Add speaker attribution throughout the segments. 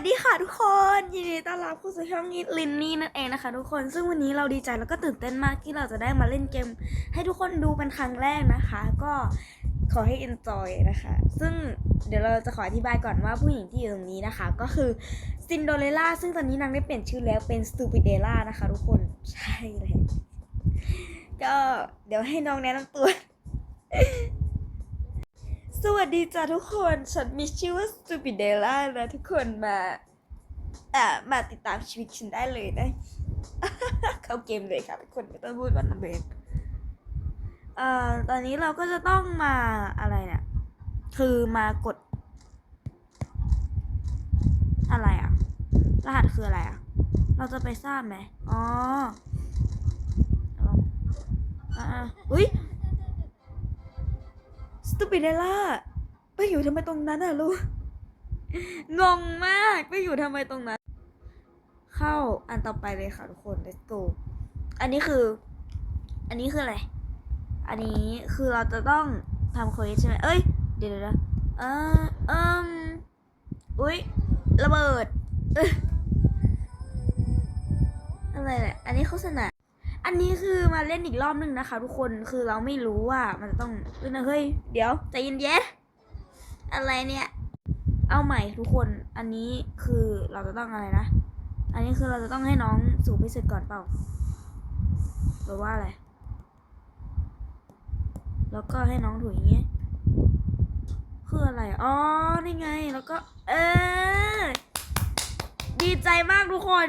Speaker 1: วัสดีค่ะทุกคนยินดีต้อนรับเข้าสู่ช่องลินนี่นั่นเองนะคะทุกคนซึ่งวันนี้เราดีใจแล้วก็ตื่นเต้นมากที่เราจะได้มาเล่นเกม ให้ทุกคนดูเป็นครั้งแรกนะคะ ก็ขอให้ enjoy นะคะ ซึ่งเดี๋ยวเราจะขออธิบายก่อนว่าผู้หญิงที่อยู่ตรงนี้นะคะ ก็คือซินโดเรล่าซึ่งตอนนี้นางได้เปลี่ยนชื่อแล้วเป็นสตูปิเดล่านะคะ ทุกคนใช่เลยก็เดี๋ยวให้น้องแนะนำตัว วัสดีจ้าทุกคน ฉันมีชื่อว่า Stupidella นะทุกคนมาอ่ามาติดตามชีวิตฉันได้เลยนะ เข้าเกมเลยค่ะทุกคนไม่ต้องพูดวันนั้นเลยเอ่อตอนนี้เราก็จะต้องมาอะไรเนี่ย คือมากด อะไรอะรหัสคืออะไรอะเราจะไปทราบไหมอ๋ออาอ่าอุ้ยสตูปิเดล่า ไปอยู่ทำไมตรงนั้นอะลูก งงมากไปอยู่ทำไมตรงนั้น เข้าอันต่อไปเลยค่ะทุกคน let's go อันนี้คือ อันนี้คืออะไร อันนี้คือเราจะต้องทำเควสใช่ไหมเอ้ย เดี๋ยวเดี๋ยวเออเอิมอุ้ยระเบิดอะไรเนี่ยอันนี้โฆษณาอันนี้คือมาเล่นอีกรอบหนึ่งนะคะ ทุกคนคือเราไม่รู้ว่ามันต้องเฮ้ยเดี๋ยวใจเย็นเย็นๆ อะไรเนี่ย เอาใหม่ทุกคน อันนี้คือเราจะต้องอะไรนะ อันนี้คือเราจะต้องให้น้องสูบไปเสร็จก่อนเปล่า หรือว่าอะไร แล้วก็ให้น้องถูอย่างเงี้ยคืออะไร อ๋อ นี่ไง แล้วก็ เออ ดีใจมากทุกคน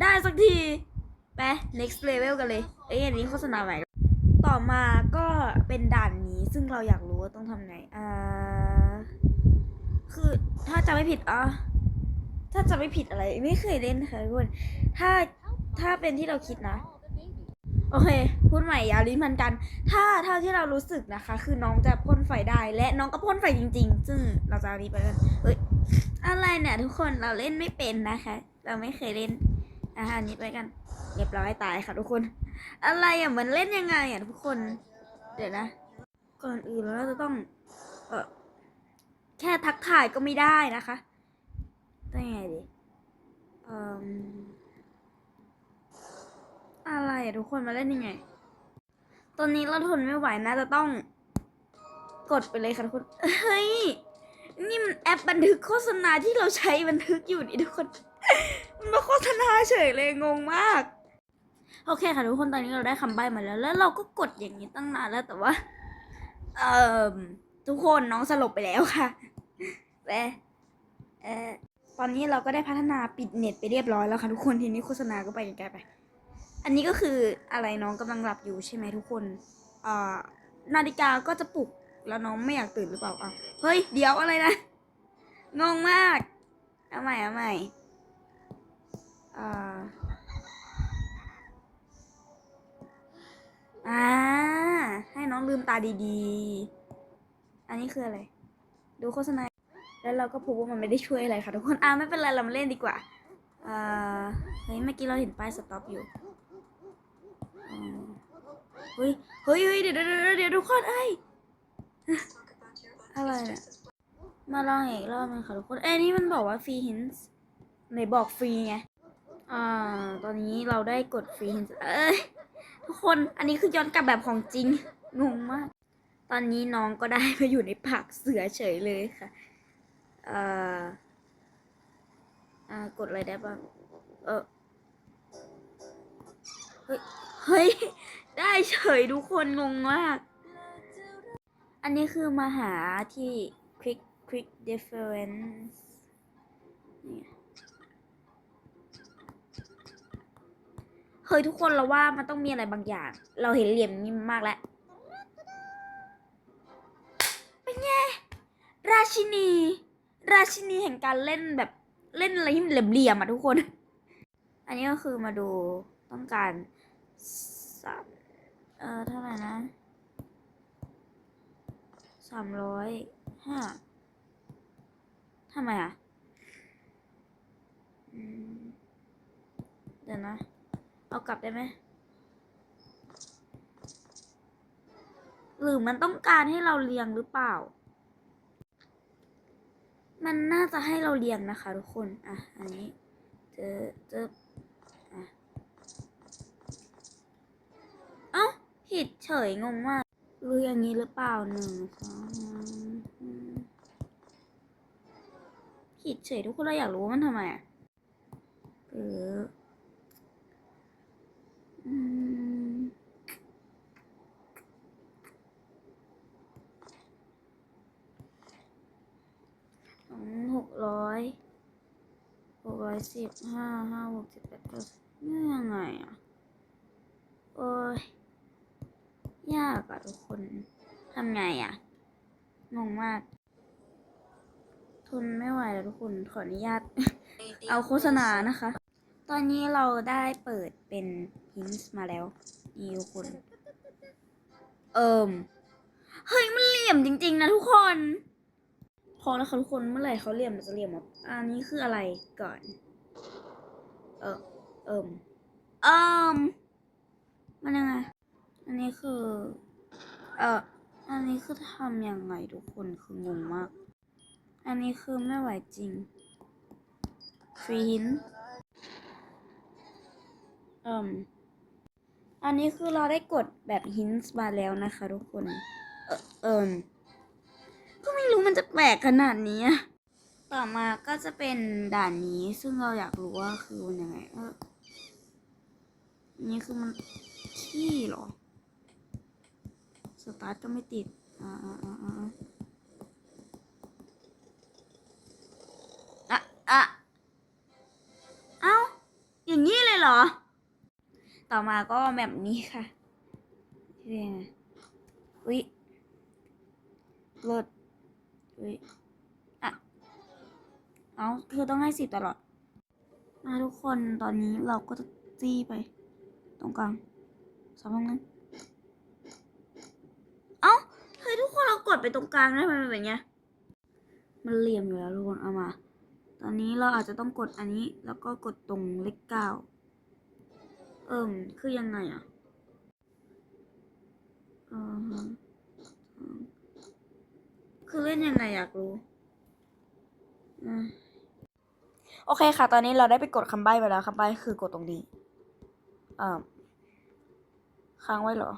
Speaker 1: ได้สักที ไป next level กันเลย เอ้ยอันนี้โฆษณาใหม่ ต่อมาก็เป็นด่านนี้ ซึ่งเราอยากรู้ว่าต้องทำไงอ่าคือถ้าจะไม่ผิดอะถ้าจะไม่ผิดอะไร ไม่เคยเล่นค่ะทุกคนถ้าถ้าเป็นที่เราคิดนะ โอเค พูดใหม่อยาวลิ้นพันกัน ถ้าเท่าที่เรารู้สึกนะคะ คือน้องจะพ่นไฟได้และน้องก็พ่นไฟจริง ๆ ซึ่งเราจะเอานี้ไปกันเฮ้ยอะไรเนี่ย ทุกคนเราเล่นไม่เป็นนะคะ เราไม่เคยเล่นอะอันนี้ไปกันเรียบร้อยตายค่ะทุกคน อะไรอะเหมือนเล่นยังไงอะทุกคน เดี๋ยวนะ ก่อนอื่นเราจะต้องเออแค่ทักทายก็ไม่ได้นะคะได้ไงดิเอ่มอะไรอะทุกคนมาเล่นยังไง ตอนนี้เราทนไม่ไหวนะจะต้องกดไปเลยค่ะทุกคน เฮ้ย นี่มันแอปบันทึกโฆษณาที่เราใช้บันทึกอยู่นี่ทุกคน มันมาโฆษณาเฉยเลยงงมาก โอเคค่ะทุกคนตอนนี้เราได้คำใบ้มาแล้ว แล้วเราก็กดอย่างนี้ตั้งนานแล้วแต่ว่า เอ่อทุกคนน้องสลบไปแล้วค่ะแต่เออตอนนี้เราก็ได้พัฒนาปิดเน็ตไปเรียบร้อยแล้วค่ะทุกคนทีนี้โฆษณาก็ไปไกลๆไป อันนี้ก็คืออะไรน้องกำลังหลับอยู่ใช่ไหมทุกคนเอ่อนาฬิกาก็จะปลุกแล้วน้องไม่อยากตื่นหรือเปล่าอะเฮ้ยเดี๋ยวอะไรนะงงมากเอาใหม่เอาใหม่อ่า อ่า ให้น้องลืมตาดีๆ อันนี้คืออะไร ดูโฆษณา แล้วเราก็พบว่ามันไม่ได้ช่วยอะไรค่ะทุกคน อ่าไม่เป็นไร เรามาเล่นดีกว่า อ่า เฮ้ย เมื่อกี้เราเห็นป้ายสต็อปอยู่เฮ้ย เฮ้ยเดี๋ยวเดี๋ยวเดี๋ยวทุกคนเอ้ยอะไรเนี่ยมาลองอีกรอบนึงค่ะทุกคน เอ้ยนี่มันบอกว่าฟรีฮินส์ไหนบอกฟรีไง อ่า ตอนนี้เราได้กดฟรีฮินส์เอ้ย ทุกคนอันนี้คือย้อนกลับแบบของจริงงงมาก ตอนนี้น้องก็ได้มาอยู่ในปากเสือเฉยเลยค่ะเอ่ออ่ากดอะไรได้บ้างเออเฮ้ยเฮ้ยได้เฉยทุกคนงงมาก อันนี้คือมาหาที่ quick quick difference นี่ เฮ้ยทุกคนเราว่ามันต้องมีอะไรบางอย่าง เราเห็นเหลี่ยมนี้มากแล้วเป็นไงราชินี ราชินีแห่งการเล่นแบบเล่นอะไรที่มันเหลี่ยมๆอะทุกคน อันนี้ก็คือมาดูต้องการสามเออเท่าไหร่นะสามร้อยห้าทำไมอะเดี๋ยวนะ เอากลับได้ไหมหรือมันต้องการให้เราเรียงหรือเปล่า มันน่าจะให้เราเรียงนะคะทุกคน อะ อันนี้ เจอเจออะ เอ้า ผิดเฉยงงมากหรืออย่างนี้หรือเปล่าหนึ่งสองผิดเฉยทุกคนเราอยากรู้ว่ามันทำไมอะเอออือ หกร้อยหกร้อยสิบห้าห้าหกสิบแปดเก้าสิบนี่ยังไงอะ โอ้ย ยากอะทุกคนทำไงอะงงมาก ทนไม่ไหวแล้วทุกคนขออนุญาต เอาโฆษณานะคะ ตอนนี้เราได้เปิดเป็น hints มาแล้ว นี่ทุกคน เอิมเฮ้ย มันเหลี่ยมจริง ๆ นะทุกคน พอแล้วค่ะทุกคนเมื่อไหร่เขาเหลี่ยมมันจะเหลี่ยมหมดอันนี้คืออะไรก่อน เออเอิมเอิมมันยังไง อันนี้คือ เอออันนี้คือทำยังไงทุกคนคืองงมาก อันนี้คือไม่ไหวจริงฟรีหิน อ่มอันนี้คือเราได้กดแบบฮินส์มาแล้วนะคะทุกคน เออเอิมก็ไม่รู้มันจะแปลกขนาดนี้ ต่อมาก็จะเป็นด่านนี้ ซึ่งเราอยากรู้ว่าคือมันยังไง เออนนี้คือมันขี้เหรอ สตาร์ทก็ไม่ติด อ่าอ่าอ่าอ่าอะอะเอ้า อย่างนี้เลยเหรอ ต่อมาก็แบบนี้ค่ะที่เป็นไงอุ้ยลิศอุ้ยอะเอาคือต้องให้สิบตลอดมาทุกคนตอนนี้เราก็จะจี้ไป ตรงกลางสามห้องนั้นเอ้าเฮ้ยทุกคนเรากดไปตรงกลางได้ไหมมันเป็นไงมันเหลี่ยมอยู่แล้วทุกคนเอามา ตอนนี้เราอาจจะต้องกดอันนี้แล้วก็กดตรงเลขเก้า เอิ่มคือยังไงอะอ่าฮะคือเล่นยังไงอยากรู้อะโอเคค่ะ ตอนนี้เราได้ไปกดคำใบ้ไปแล้วคำใบ้คือกดตรงนี้อ่าค้างไว้เหรอ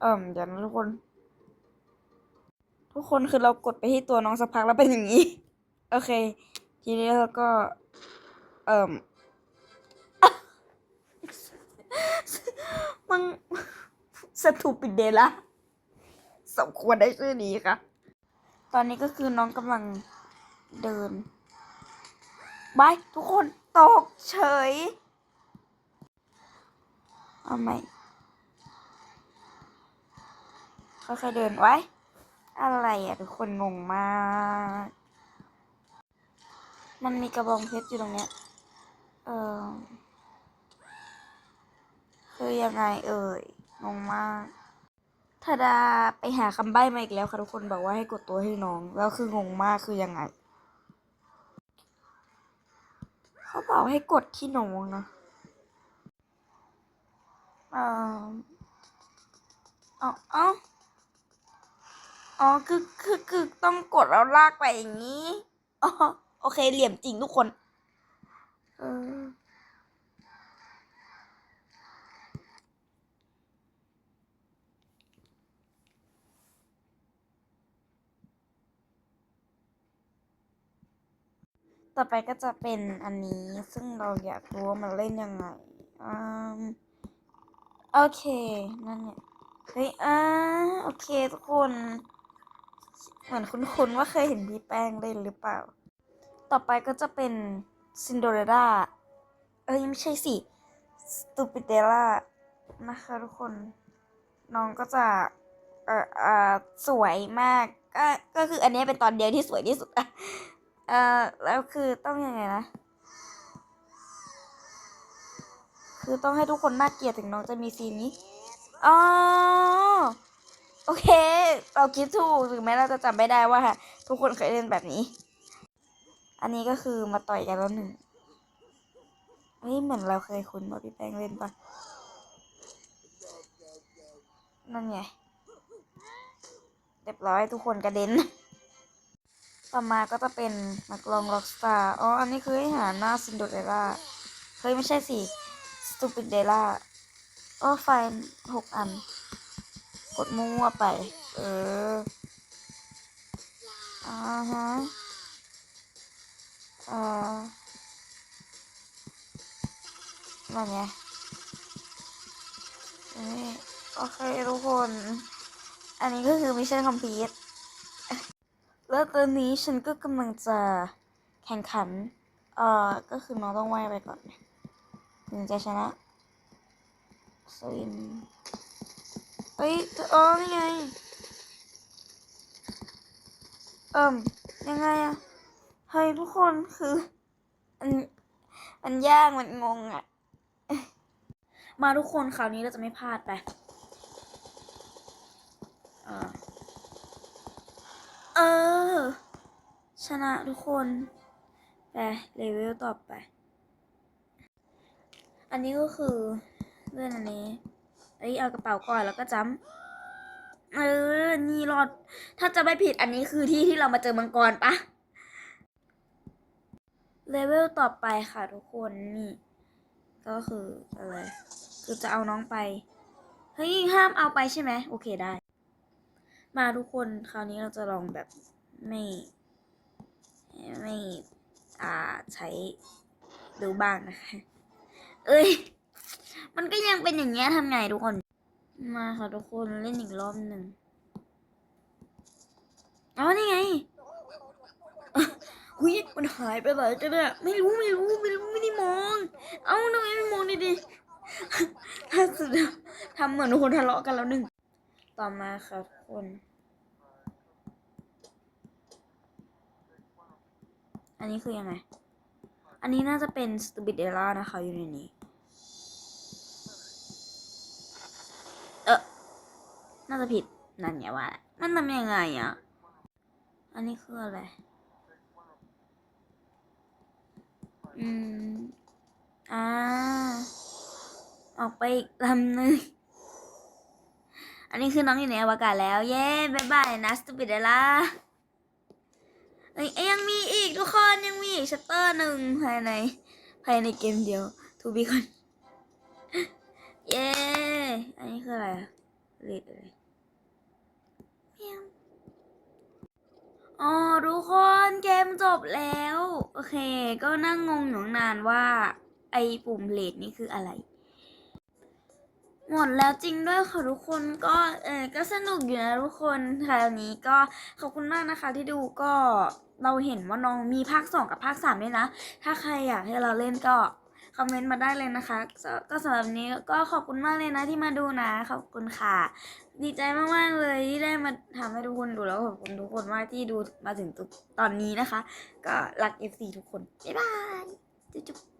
Speaker 1: เอ่มเดี๋ยวนะทุกคน ทุกคนคือเรากดไปที่ตัวน้องสักพักแล้วเป็นอย่างนี้ โอเค ทีนี้เราก็ เอ่มมึงสตูปิดเดละสมควรได้ชื่อนี้ค่ะ ตอนนี้ก็คือน้องกำลังเดินบายทุกคนตกเฉย เอาใหมค่อยๆเดินไว้ อะไรอะ ทุกคนงงมาก มันมีกระบองเพชรอยู่ตรงเนี้ย เออคือยังไงเอ่ยงงมากทาดาไปหาคำใบ้มาอีกแล้วค่ะทุกคนบอกว่าให้กดตัวให้น้อง แล้วคืองงมากคือยังไง เขาบอกให้กดที่น้องนะเออเอาเอาอ๋อคือคือคือต้องกดแล้วลากไปอย่างนี้อ๋อโอเคเหลี่ยมจริงทุกคน ต่อไปก็จะเป็นอันนี้ซึ่งเราอยากรู้ว่ามันเล่นยังไงอืมโอเค นั่นเนี่ยเฮ้ยอ่าโอเคทุกคน เหมือนคุ้นๆว่าเคยเห็นพี่แป้งเล่นหรือเปล่า ต่อไปก็จะเป็นซินโดเรล่าเอ้ยไม่ใช่สิสตูปิเดล่านะคะทุกคน น้องก็จะเอ่อเอ่อสวยมาก ก็ก็คืออันนี้เป็นตอนเดียวที่สวยที่สุดอะ เอ่อแล้วคือต้องยังไงนะ คือต้องให้ทุกคนน่าเกลียดถึงน้องจะมีซีนนี้อ๋อโอเค เราคิดถูกถึงแม้เราจะจำไม่ได้ว่า ทุกคนเคยเล่นแบบนี้ อันนี้ก็คือมาต่อยกันแล้วหนึ่งเฮ้ยเหมือนเราเคยคุ้นว่าพี่แป้งเล่นปะนั่นไงเรียบร้อยทุกคนกระเด็น ต่อมาก็จะเป็นนักร้องร็อกสตาร์ อ๋อ อันนี้คือให้หาหน้าซินโดเรล่า เฮ้ย ไม่ใช่สิสตูปิดเดล่าโอ้ไฟหกอัน กดมั่วไป เออ อ่าฮะเอ่อนั่นไงนี่โอเคทุกคน อันนี้ก็คือมิชชั่นคอมพลีท แล้วตอนนี้ฉันก็กำลังจะแข่งขัน เอ่อ ก็คือน้องต้องว่ายไปก่อนถึงจะชนะสวิมเฮ้ยอ๋อนี่ไง เอิ่ม ยังไงอะเฮ้ยทุกคนคือมันมันยากมันงงอะมาทุกคนคราวนี้เราจะไม่พลาดไปอ่าเออ ชนะทุกคน ไปเลเวลต่อไป อันนี้ก็คือเลื่อนอันนี้เอ้ยเอากระเป๋าก่อนแล้วก็จ้ำเออ นี่รอด ถ้าจะไม่ผิดอันนี้คือที่ที่เรามาเจอมังกรปะเลเวลต่อไปค่ะทุกคนนี่ ก็คืออะไร คือจะเอาน้องไป เฮ้ยห้ามเอาไปใช่ไหม โอเคได้ มาทุกคนคราวนี้เราจะลองแบบไม่ ไม่อ่าใช้ดูบ้างนะคะ เอ้ย มันก็ยังเป็นอย่างเงี้ยทำไงทุกคน มาค่ะทุกคนเล่นอีกรอบหนึ่งอ๋อนี่ไงหุยมันหายไปไหนกันเนี่ยไม่รู้ไม่รู้ไม่รู้ไม่ได้มอง เอ้าทำไมไม่มองดีๆถ้าสุดทำเหมือนคนทะเลาะกันแล้วหนึ่ง ต่อมาค่ะทุกคน อันนี้คือยังไง อันนี้น่าจะเป็น Stupid e l a นะคะอยู่ในนี้ เออน่าจะผิด นั่นไงว่า มันทำยังไงอะ อันนี้คืออะไร อืม อ่า ออกไปอีกลำหนึ่งอันนี้คือน้องอยู่ในอวกาศแล้ว เย้บายบายนะ Stupid e l a เอ้ยังมีอีกทุกคนยังมีอีกชัตเตอร์หนึ่งภายในภายในเกมเดียวทูบีคอนเย้อันนี้คืออะไรอะเรียกอะไรเมียอ๋อทุกคนเกมจบแล้ว โอเค ก็นั่งงงอยู่นานว่า ไอ้ปุ่มเลดนี่คืออะไร หมดแล้วจริงด้วยค่ะทุกคนก็เออก็สนุกอยู่นะทุกคนคราวนี้ก็ขอบคุณมากนะคะที่ดูก็เราเห็นว่าน้องมีภาค 2 กับภาค3ด้วยนะ ถ้าใครอยากให้เราเล่นก็คอมเมนต์มาได้เลยนะคะ ก็สำหรับนี้ก็ขอบคุณมากเลยนะที่มาดูนะ ขอบคุณค่ะ ดีใจมากๆเลยที่ได้มาทำให้ทุกคนดูแล้วขอบคุณทุกคนมากที่ดูมาถึงตอนนี้นะคะ ก็รัก FC ทุกคน บ๊ายบาย จุ๊บ